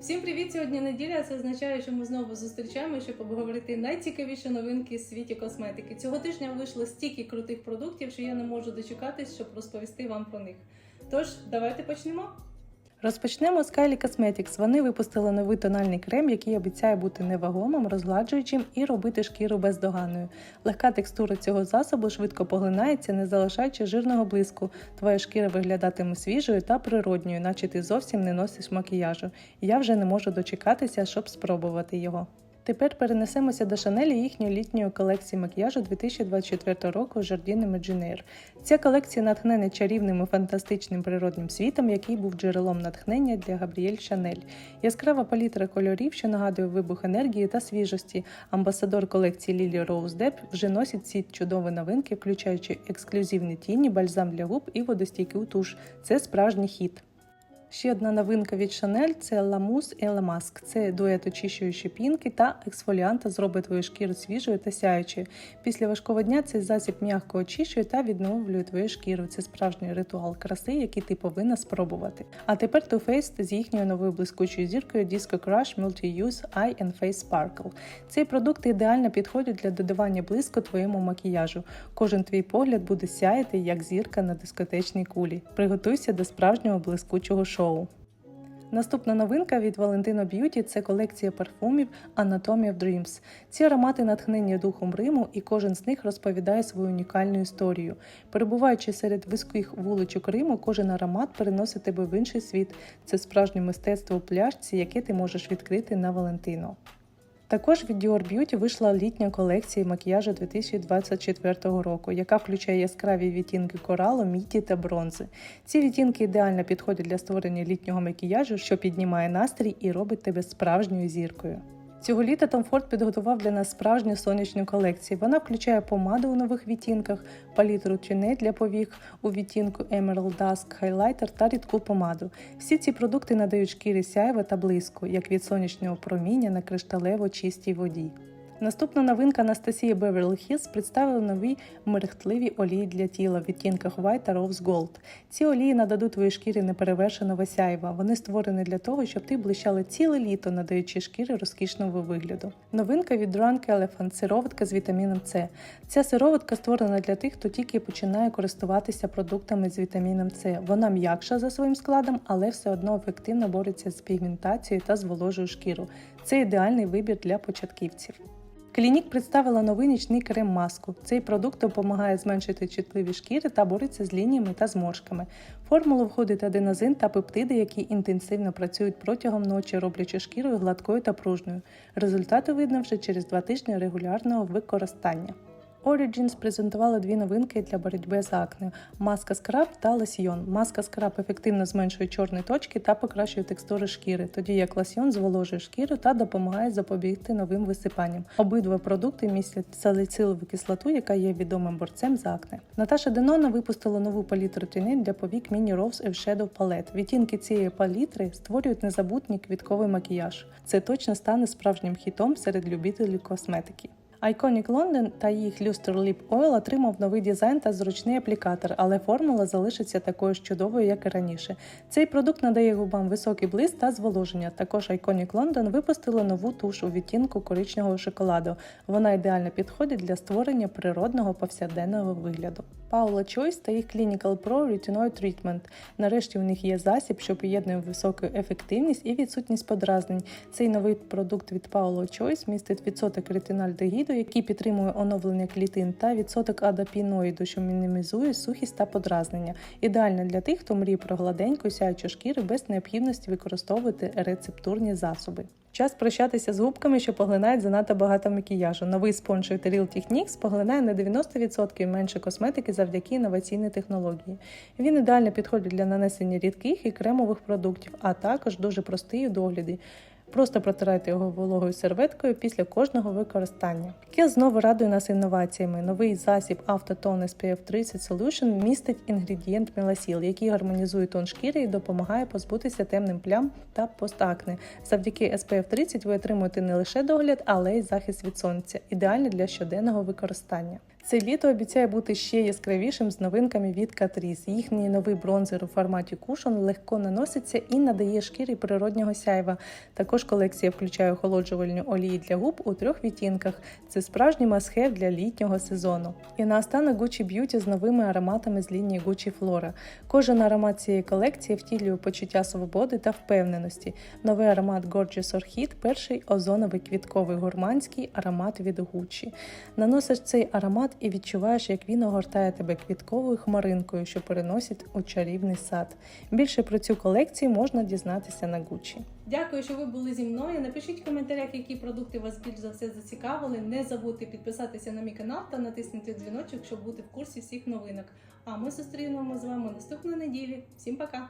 Всім привіт! Сьогодні неділя. Це означає, що ми знову зустрічаємося, щоб обговорити найцікавіші новинки в світі косметики. Цього тижня вийшло стільки крутих продуктів, що я не можу дочекатись, щоб розповісти вам про них. Тож, давайте почнемо. Розпочнемо з Kylie Cosmetics. Вони випустили новий тональний крем, який обіцяє бути невагомим, розгладжуючим і робити шкіру бездоганною. Легка текстура цього засобу швидко поглинається, не залишаючи жирного блиску. Твоя шкіра виглядатиме свіжою та природньою, наче ти зовсім не носиш макіяжу. Я вже не можу дочекатися, щоб спробувати його. Тепер перенесемося до Шанелі їхньої літньої колекції макіяжу 2024 року Jardine Imaginaire. Ця колекція натхнена чарівним і фантастичним природним світом, який був джерелом натхнення для Габріель Шанель. Яскрава палітра кольорів, що нагадує вибух енергії та свіжості. Амбасадор колекції Лілі Роуз Деп вже носить ці чудові новинки, включаючи ексклюзивні тіні, бальзам для губ і водостійкий туш. Це справжній хіт. Ще одна новинка від Chanel – це et La Masque. Це дует очищуючої пінки та ексфоліанта зробить твою шкіру свіжою та сяючою. Після важкого дня цей засіб м'яко очищує та відновлює твою шкіру. Це справжній ритуал краси, який ти повинна спробувати. А тепер Too Faced з їхньою новою блискучою зіркою Disco Crush Multi-Use Eye and Face Sparkle. Цей продукт ідеально підходить для додавання блиску твоєму макіяжу. Кожен твій погляд буде сяяти, як зірка на дискотечній кулі. Приготуйся до справжнього блискучого шоу. Наступна новинка від Valentino Beauty – це колекція парфумів Anatomy of Dreams. Ці аромати натхнені духом Риму, і кожен з них розповідає свою унікальну історію. Перебуваючи серед вузьких вуличок Риму, кожен аромат переносить тебе в інший світ. Це справжнє мистецтво у пляшці, яке ти можеш відкрити на Валентино. Також від Dior Beauty вийшла літня колекція макіяжу 2024 року, яка включає яскраві відтінки коралу, міті та бронзи. Ці відтінки ідеально підходять для створення літнього макіяжу, що піднімає настрій і робить тебе справжньою зіркою. Цього літа Tom Ford підготував для нас справжню сонячну колекцію. Вона включає помаду у нових відтінках, палітру тюней для повік у відтінку Emerald Dusk, хайлайтер та рідку помаду. Всі ці продукти надають шкірі сяйва та блиску, як від сонячного проміння на кришталево чистій воді. Наступна новинка Анастасії Beverly Hills представила нові мерехтливі олії для тіла в відтінках White та Rose Gold. Ці олії нададуть твоїй шкірі неперевершеного сяйва. Вони створені для того, щоб ти блищала ціле літо, надаючи шкірі розкішного вигляду. Новинка від Drunk Elephant – сироватка з вітаміном С. Ця сироватка створена для тих, хто тільки починає користуватися продуктами з вітаміном С. Вона м'якша за своїм складом, але все одно ефективно бореться з пігментацією та зволожує шкіру. Це ідеальний вибір для початківців. Клінік представила новий нічний крем-маску. Цей продукт допомагає зменшити чутливі шкіри та бореться з лініями та зморшками. В формулу входить аденозин та пептиди, які інтенсивно працюють протягом ночі, роблячи шкіру гладкою та пружною. Результати видно вже через два тижні регулярного використання. Origins презентувала дві новинки для боротьби з акне: маска скраб та лосьйон. Маска скраб ефективно зменшує чорні точки та покращує текстури шкіри, тоді як лосьйон зволожує шкіру та допомагає запобігти новим висипанням. Обидва продукти містять саліцилову кислоту, яка є відомим борцем з акне. Наташа Денона випустила нову палітру тіней для повік Mini Rose Shadow Palette. Відтінки цієї палітри створюють незабутній квітковий макіяж. Це точно стане справжнім хітом серед любителів косметики. Iconic London та їх Luster Lip Oil отримав новий дизайн та зручний аплікатор, але формула залишиться такою ж чудовою, як і раніше. Цей продукт надає губам високий блиск та зволоження. Також Iconic London випустила нову туш у відтінку коричневого шоколаду. Вона ідеально підходить для створення природного повсякденного вигляду. Paula Choice та їх Clinical Pro Retinoid Treatment. Нарешті у них є засіб, що поєднує високу ефективність і відсутність подразнень. Цей новий продукт від Paula Choice містить відсоток ретинальдегіду, який підтримує оновлення клітин, та відсоток адапіноїду, що мінімізує сухість та подразнення. Ідеально для тих, хто мріє про гладеньку сяючу шкіру без необхідності використовувати рецептурні засоби. Час прощатися з губками, що поглинають занадто багато макіяжу. Новий спонж від Real Techniques поглинає на 90% менше косметики завдяки інноваційній технології. Він ідеально підходить для нанесення рідких і кремових продуктів, а також дуже простий у догляді. Просто протирайте його вологою серветкою після кожного використання. Кіл знову радує нас інноваціями. Новий засіб Autotone SPF 30 Solution містить інгредієнт меласіл, який гармонізує тон шкіри і допомагає позбутися темним плям та постакне. Завдяки SPF 30 ви отримуєте не лише догляд, але й захист від сонця, ідеальний для щоденного використання. Це літо обіцяє бути ще яскравішим з новинками від Catrice. Їхній новий бронзер у форматі кушон легко наноситься і надає шкірі природнього сяйва. Також колекція включає охолоджувальні олії для губ у трьох відтінках. Це справжній масхев для літнього сезону. І наостанок Gucci Beauty з новими ароматами з лінії Gucci Flora. Кожен аромат цієї колекції втілює почуття свободи та впевненості. Новий аромат Gorgeous Orchid – перший озоновий квітковий гурманський аромат від Gucci. Наносиш цей аромат і відчуваєш, як він огортає тебе квітковою хмаринкою, що переносить у чарівний сад. Більше про цю колекцію можна дізнатися на Gucci. Дякую, що ви були зі мною. Напишіть в коментарях, які продукти вас більш за все зацікавили. Не забудьте підписатися на мій канал та натиснути дзвіночок, щоб бути в курсі всіх новинок. А ми зустрінемо з вами наступної неділі. Всім пока!